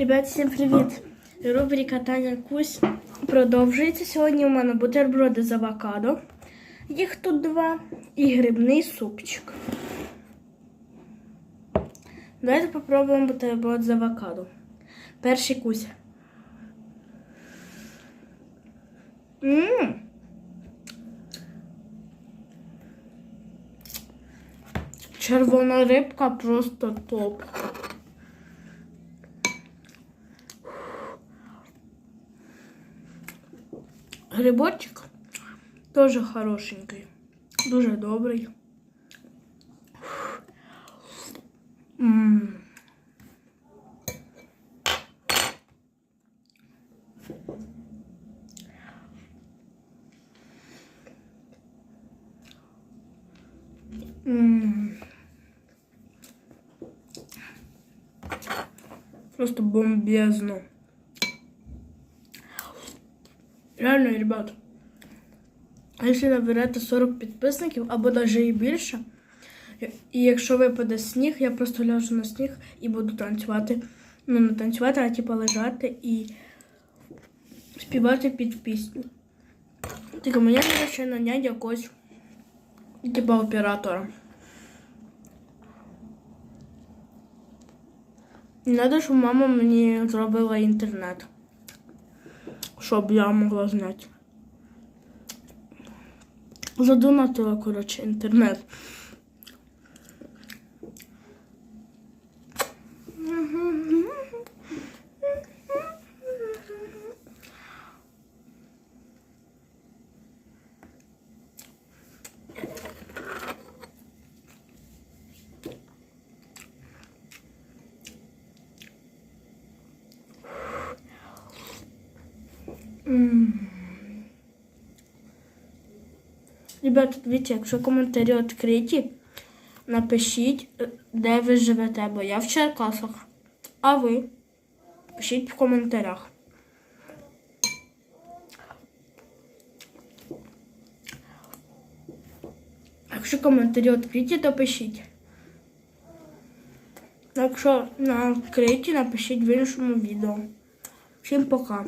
Ребят, всім привіт! Рубрика Таня Кусь продовжується. Сьогодні у мене бутерброди з авокадо. Їх тут два і грибний супчик. Давайте попробуємо бутерброд з авокадо. Перший кусь. Ммм. Червона рибка просто топ. Грибочок теж хорошенький, дуже. М. Просто бомбезно. Реально, ребят. Якщо наберете 40 підписників або навіть і більше, і якщо випаде сніг, я просто ляжу на сніг і буду танцювати. Ну, не танцювати, а типу лежати і співати під пісню. Тільки мені треба ще наняти якогось типу оператора. І треба, щоб мама мені зробила інтернет, щоб я могла знати. Задонатила, коротше, інтернет. М. Ребята, дивіться, якщо коментарі відкриті, напишіть, е, де ви живете, бо я в Черкасах. А ви? Пишіть в коментарях. Якщо коментарі відкриті, то пишіть. Якщо на відкриті, напишіть в іншому відео. Всім пока.